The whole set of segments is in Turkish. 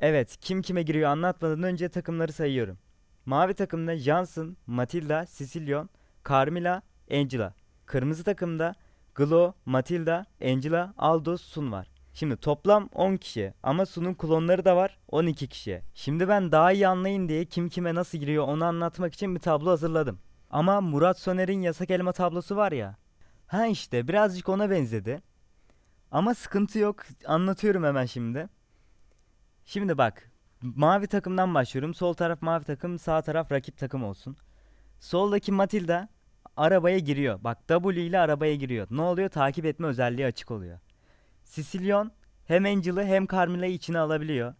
Evet, kim kime giriyor anlatmadan önce takımları sayıyorum. Mavi takımda Johnson, Matilda, Sicilion, Carmilla, Angela. Kırmızı takımda Glo, Matilda, Angela, Aldo, Sun var. Şimdi toplam 10 kişi ama Sun'un klonları da var 12 kişi. Şimdi ben daha iyi anlayın diye kim kime nasıl giriyor onu anlatmak için bir tablo hazırladım. Ama Murat Soner'in yasak elma tablosu var ya. Ha işte birazcık ona benzedi. Ama sıkıntı yok. Anlatıyorum hemen şimdi. Şimdi bak. Mavi takımdan başlıyorum. Sol taraf mavi takım, sağ taraf rakip takım olsun. Soldaki Matilda arabaya giriyor. Bak W ile arabaya giriyor. Ne oluyor? Takip etme özelliği açık oluyor. Sicilion hem Angel'ı hem Carmilla'yı içine alabiliyor.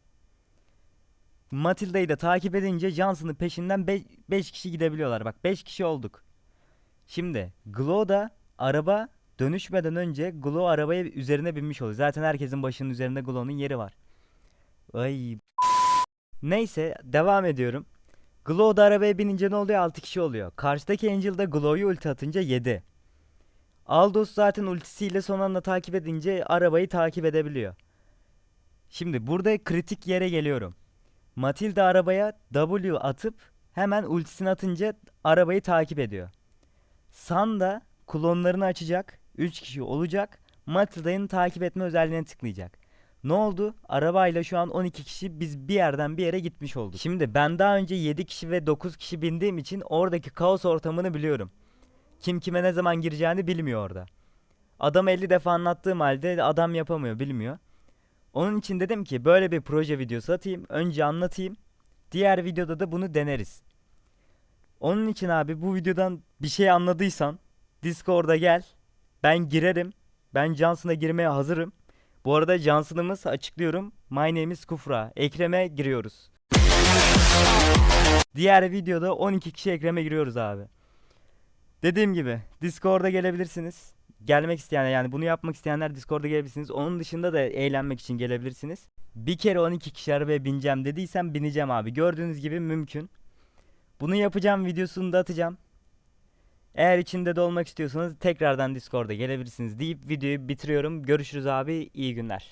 Matilda'yı da takip edince Johnson'ın peşinden 5 kişi gidebiliyorlar. Bak 5 kişi olduk. Şimdi Glow da araba dönüşmeden önce Glow arabaya üzerine binmiş oluyor. Zaten herkesin başının üzerinde Glow'un yeri var. Ay. Neyse devam ediyorum. Glow da arabaya binince ne oluyor? 6 kişi oluyor. Karşıdaki Angel da Glow'yu ulti atınca 7. Aldos zaten ultisiyle son anda takip edince arabayı takip edebiliyor. Şimdi burada kritik yere geliyorum. Matilda arabaya W atıp hemen ultisini atınca arabayı takip ediyor. San da klonlarını açacak. 3 kişi olacak. Matilda'nın takip etme özelliğine tıklayacak. Ne oldu? Arabayla şu an 12 kişi biz bir yerden bir yere gitmiş olduk. Şimdi ben daha önce 7 kişi ve 9 kişi bindiğim için oradaki kaos ortamını biliyorum. Kim kime ne zaman gireceğini bilmiyor orada. Adam 50 defa anlattığım halde adam yapamıyor, bilmiyor. Onun için dedim ki böyle bir proje videosu atayım, önce anlatayım. Diğer videoda da bunu deneriz. Onun için abi bu videodan bir şey anladıysan Discord'a gel. Ben girerim. Ben Johnson'a girmeye hazırım. Bu arada Johnson'ımız açıklıyorum. My name is Kufra. Ekrem'e giriyoruz. Diğer videoda 12 kişi Ekrem'e giriyoruz abi. Dediğim gibi Discord'a gelebilirsiniz. Gelmek isteyenler yani bunu yapmak isteyenler Discord'a gelebilirsiniz. Onun dışında da eğlenmek için gelebilirsiniz. Bir kere 12 kişi arabaya bineceğim dediysem bineceğim abi. Gördüğünüz gibi mümkün. Bunu yapacağım videosunu da atacağım. Eğer içinde de olmak istiyorsanız tekrardan Discord'a gelebilirsiniz deyip videoyu bitiriyorum. Görüşürüz abi. İyi günler.